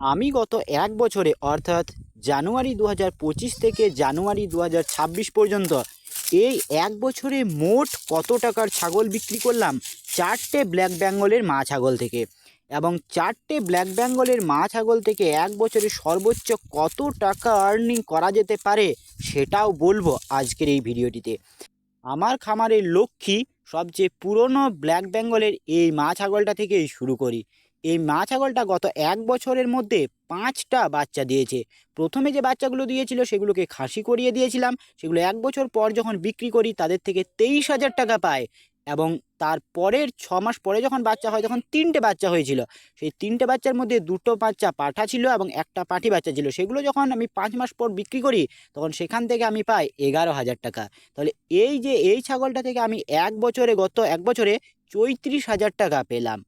আমি গত এক বছরে, অর্থাৎ জানুয়ারি দু থেকে জানুয়ারি দু পর্যন্ত, এই এক বছরে মোট কত টাকার ছাগল বিক্রি করলাম? চারটে ব্ল্যাক বেঙ্গলের মা ছাগল থেকে। এবং চারটে ব্ল্যাক বেঙ্গলের মা ছাগল থেকে এক বছরে সর্বোচ্চ কত টাকা আর্নিং করা যেতে পারে, সেটাও বলব আজকের এই ভিডিওটিতে। আমার খামারের লক্ষ্মী সবচেয়ে পুরনো ব্ল্যাক বেঙ্গলের এই মা ছাগলটা থেকেই শুরু করি। এই মা ছাগলটা গত এক বছরের মধ্যে পাঁচটা বাচ্চা দিয়েছে। প্রথমে যে বাচ্চাগুলো দিয়েছিল সেগুলোকে খাসি করিয়ে দিয়েছিলাম। সেগুলো এক বছর পর যখন বিক্রি করি, তাদের থেকে তেইশ হাজার টাকা পায় এবং তারপরের ছ মাস পরে যখন বাচ্চা হয়, তখন তিনটে বাচ্চা হয়েছিল। সেই তিনটে বাচ্চার মধ্যে দুটো বাচ্চা পাঠা ছিল এবং একটা পাঠি বাচ্চা ছিল। সেগুলো যখন আমি পাঁচ মাস পর বিক্রি করি, তখন সেখান থেকে আমি পাই এগারো হাজার টাকা। তাহলে এই যে এই ছাগলটা থেকে আমি এক বছরে, গত এক বছরে চৈত্রিশ হাজার টাকা পেলাম।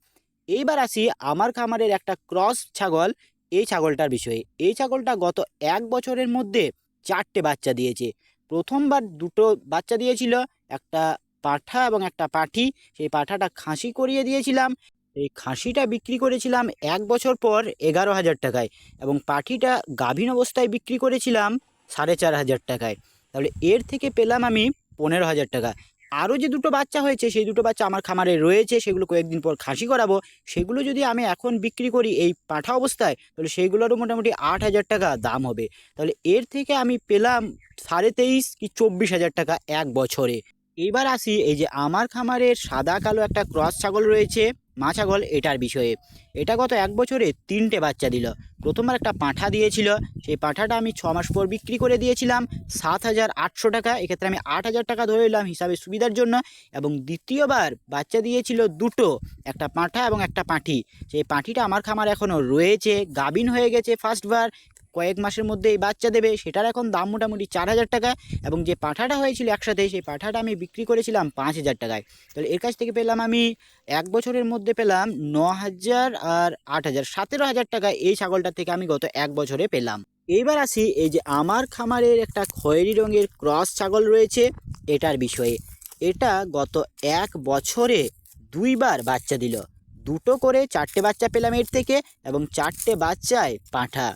এইবার আসি আমার খামারের একটা ক্রস ছাগল, এই ছাগলটার বিষয়ে। এই ছাগলটা গত এক বছরের মধ্যে চারটে বাচ্চা দিয়েছে। প্রথমবার দুটো বাচ্চা দিয়েছিল, একটা পাঠা এবং একটা পাঠি। সেই পাঠাটা খাসি করিয়ে দিয়েছিলাম। এই খাসিটা বিক্রি করেছিলাম এক বছর পর এগারো হাজার টাকায় এবং পাঠিটা গাভীন অবস্থায় বিক্রি করেছিলাম সাড়ে চার হাজার টাকায়। তাহলে এর থেকে পেলাম আমি পনেরো হাজার টাকা। আরও যে দুটো বাচ্চা হয়েছে, সেই দুটো বাচ্চা আমার খামারে রয়েছে, সেগুলো কয়েকদিন পর খাসি করাবো। সেগুলো যদি আমি এখন বিক্রি করি এই পাঠা অবস্থায়, তাহলে সেইগুলোরও মোটামুটি আট হাজার টাকা দাম হবে। তাহলে এর থেকে আমি পেলাম সাড়ে তেইশ কি চব্বিশ হাজার টাকা এক বছরে। এবার আসি এই যে আমার খামারের সাদা কালো একটা ক্রস ছাগল রয়েছে। মা ছাগল এটার বিষয়ে। এটা গত এক বছরে তিনটে বাচ্চা দিল। প্রথমবার একটা পাঁঠা দিয়েছিল। সেই পাঁঠাটা আমি ছ মাস পর বিক্রি করে দিয়েছিলাম। সাত হাজার আটশো টাকা, এক্ষেত্রে আমি আট হাজার টাকা ধরে নিলাম হিসাবে সুবিধার জন্য। এবং দ্বিতীয়বার বাচ্চা দিয়েছিল দুটো, একটা পাঁঠা এবং একটা পাঁঠি। সেই পাঁঠিটা আমার খামার এখনও রয়েছে, গাভিন হয়ে গেছে ফার্স্টবার কয়েক মাসের মধ্যে এই বাচ্চা দেবে, সেটার এখন দাম মোটামুটি চার হাজার টাকা এবং যে পাঁঠাটা হয়েছিল একসাথে, সেই পাঁঠাটা আমি বিক্রি করেছিলাম পাঁচ হাজার টাকায়। তাহলে এর কাছ থেকে পেলাম আমি এক বছরের মধ্যে পেলাম ন হাজার আর আট হাজার, সতেরো হাজার টাকা এই ছাগলটা থেকে আমি গত এক বছরে পেলাম। এইবার আসি এই যে আমার খামারের একটা খয়েরি রঙের ক্রস ছাগল রয়েছে, এটার বিষয়ে। এটা গত এক বছরে দুইবার বাচ্চা দিল। দুটো করে চারটে বাচ্চা পেলাম এর থেকে এবং চারটে বাচ্চায় পাঁঠা।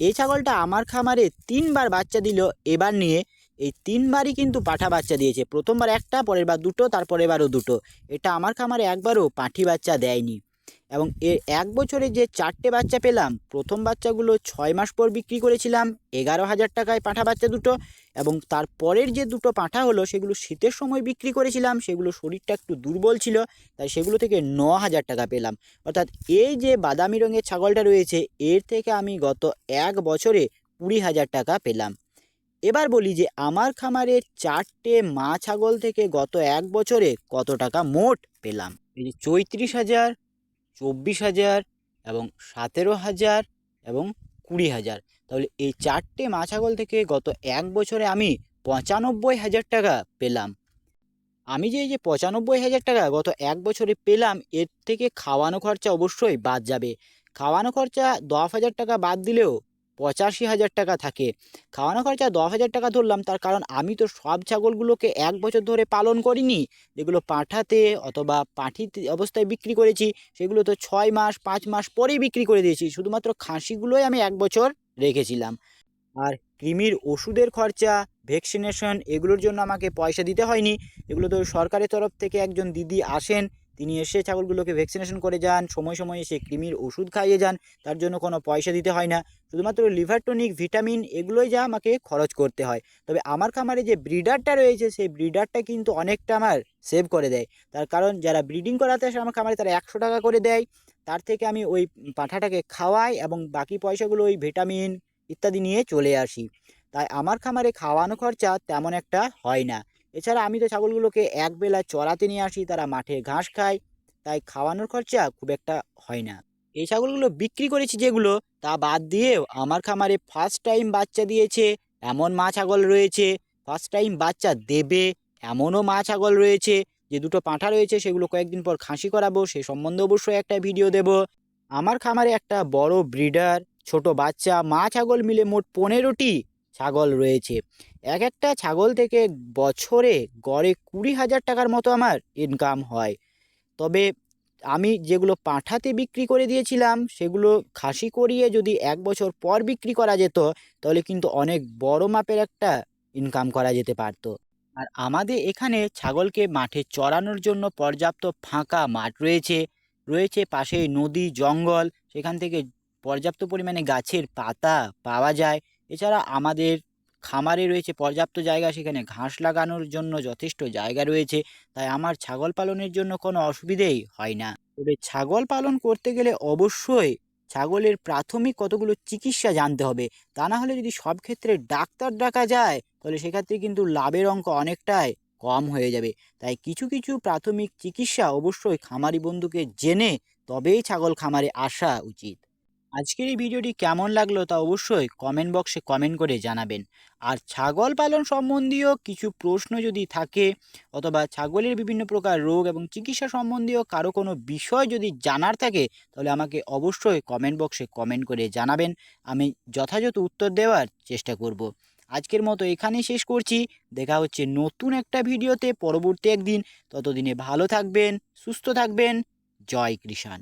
এই ছাগলটা আমার খামারে তিনবার বাচ্চা দিল, এবার নিয়ে এই তিনবারই কিন্তু পাঠা বাচ্চা দিয়েছে। প্রথমবার একটা, পরের বার দুটো, তারপরের বারও দুটো। এটা আমার খামারে একবারও পাঠি বাচ্চা দেয়নি। এবং এর এক বছরে যে চারটে বাচ্চা পেলাম, প্রথম বাচ্চাগুলো ছয় মাস পর বিক্রি করেছিলাম, এগারো হাজার টাকায় পাঠা বাচ্চা দুটো এবং তারপরের যে দুটো পাঠা হলো, সেগুলো শীতের সময় বিক্রি করেছিলাম, সেগুলো শরীরটা একটু দুর্বল ছিল, তাই সেগুলো থেকে ন হাজার টাকা পেলাম। অর্থাৎ এই যে বাদামি রঙের ছাগলটা রয়েছে, এর থেকে আমি গত এক বছরে কুড়ি হাজার টাকা পেলাম। এবার বলি যে আমার খামারের চারটে মা ছাগল থেকে গত এক বছরে কত টাকা মোট পেলাম? এই যে চৈত্রিশ হাজার চব্বিশ হাজার এবং সতেরো হাজার এবং কুড়ি হাজার। তাহলে এই চারটে মাছাগল থেকে গত এক বছরে আমি পঁচানব্বই হাজার টাকা পেলাম। আমি যে এই যে পঁচানব্বই হাজার টাকা গত এক বছরে পেলাম, এর থেকে খাওয়ানো খরচা অবশ্যই বাদ যাবে। খাওয়ানো খরচা দশ হাজার টাকা বাদ দিলেও পঁচাশি হাজার টাকা থাকে। খাওয়ানো খরচা দশ হাজার টাকা ধরলাম, তার কারণ আমি তো সব ছাগলগুলোকে এক বছর ধরে পালন করিনি। যেগুলো পাঁঠাতে অথবা পাঁঠিতে অবস্থায় বিক্রি করেছি, সেগুলো তো ছয় মাস, পাঁচ মাস পরেই বিক্রি করে দিয়েছি। শুধুমাত্র খাসিগুলোই আমি এক বছর রেখেছিলাম। আর কৃমির ওষুধের খরচা, ভ্যাকসিনেশন, এগুলোর জন্য আমাকে পয়সা দিতে হয়নি। এগুলো তো সরকারের তরফ থেকে একজন দিদি আসেন তিনি এসে ছাগলগুলোকে ভ্যাকসিনেশন করে যান, সময় সময় এসে কৃমির ওষুধ খাইয়ে যান, তার জন্য কোনো পয়সা দিতে হয় না। শুধুমাত্র লিভার টনিক ভিটামিন এগুলোই যা আমাকে খরচ করতে হয়। তবে আমার খামারে যে ব্রিডারটা রয়েছে, সেই ব্রিডারটা কিন্তু অনেকটা আমার সেভ করে দেয়। তার কারণ যারা ব্রিডিং করাতে আসে আমার খামারে তারা একশো টাকা করে দেয়। তার থেকে আমি ওই পাঁঠাটাকে খাওয়াই এবং বাকি পয়সাগুলো ওই ভিটামিন ইত্যাদি নিয়ে চলে আসি। তাই আমার খামারে খাওয়ানো খরচা তেমন একটা হয় না। এছাড়া আমি তো ছাগলগুলোকে একবেলা চড়াতে নিয়ে আসি, তারা মাঠে ঘাস খায়, তাই খাওয়ানোর খরচা খুব একটা হয় না। এই ছাগলগুলো বিক্রি করেছি যেগুলো, তা বাদ দিয়েও আমার খামারে ফার্স্ট টাইম বাচ্চা দিয়েছে, এমন মা ছাগল রয়েছে ফার্স্ট টাইম বাচ্চা দেবে, এমনও মা ছাগল রয়েছে যে দুটো পাঁঠা রয়েছে, সেগুলো কয়েকদিন পর খাসি করাবো, সে সম্বন্ধে অবশ্যই একটা ভিডিও দেব। আমার খামারে একটা বড় ব্রিডার ছোট বাচ্চা, মা ছাগল মিলে মোট পনেরোটি ছাগল রয়েছে। এক একটা ছাগল থেকে বছরে গড়ে কুড়ি হাজার টাকার মতো আমার ইনকাম হয়। তবে আমি যেগুলো পাঁঠাতে বিক্রি করে দিয়েছিলাম, সেগুলো খাসি করিয়ে যদি এক বছর পর বিক্রি করা যেত, তাহলে কিন্তু অনেক বড় মাপের একটা ইনকাম করা যেতে পারতো। আর আমাদের এখানে ছাগলকে মাঠে চড়ানোর জন্য পর্যাপ্ত ফাঁকা মাঠ রয়েছে। রয়েছে পাশেই নদী, জঙ্গল, সেখান থেকে পর্যাপ্ত পরিমাণে গাছের পাতা পাওয়া যায়। এছাড়া আমাদের খামারে রয়েছে, পর্যাপ্ত জায়গা সেখানে ঘাস লাগানোর জন্য যথেষ্ট জায়গা রয়েছে। তাই আমার ছাগল পালনের জন্য কোনো অসুবিধেই হয় না। তবে ছাগল পালন করতে গেলে অবশ্যই ছাগলের প্রাথমিক কতগুলো চিকিৎসা জানতে হবে। তা না হলে যদি সব ক্ষেত্রে ডাক্তার ডাকা যায়, তাহলে সেক্ষেত্রে কিন্তু লাভের অঙ্ক অনেকটাই কম হয়ে যাবে। তাই কিছু কিছু প্রাথমিক চিকিৎসা অবশ্যই খামারি বন্ধুকে জেনে তবেই ছাগল খামারে আসা উচিত। আজকের এই ভিডিওটি কেমন লাগল তা অবশ্যই কমেন্ট বক্সে কমেন্ট করে জানাবেন। আর ছাগল পালন সম্বন্ধীয় কিছু প্রশ্ন যদি থাকে অথবা ছাগলের বিভিন্ন প্রকার রোগ এবং চিকিৎসা সম্বন্ধীয় কারও কোনো বিষয় যদি জানার থাকে, তাহলে আমাকে অবশ্যই কমেন্ট বক্সে কমেন্ট করে জানাবেন। আমি যথাযথ উত্তর দেওয়ার চেষ্টা করব। আজকের মতো এখানেই শেষ করছি। দেখা হচ্ছে নতুন একটা ভিডিওতে পরবর্তী একদিন। ততদিনে ভালো থাকবেন, সুস্থ থাকবেন। জয় কৃষাণ।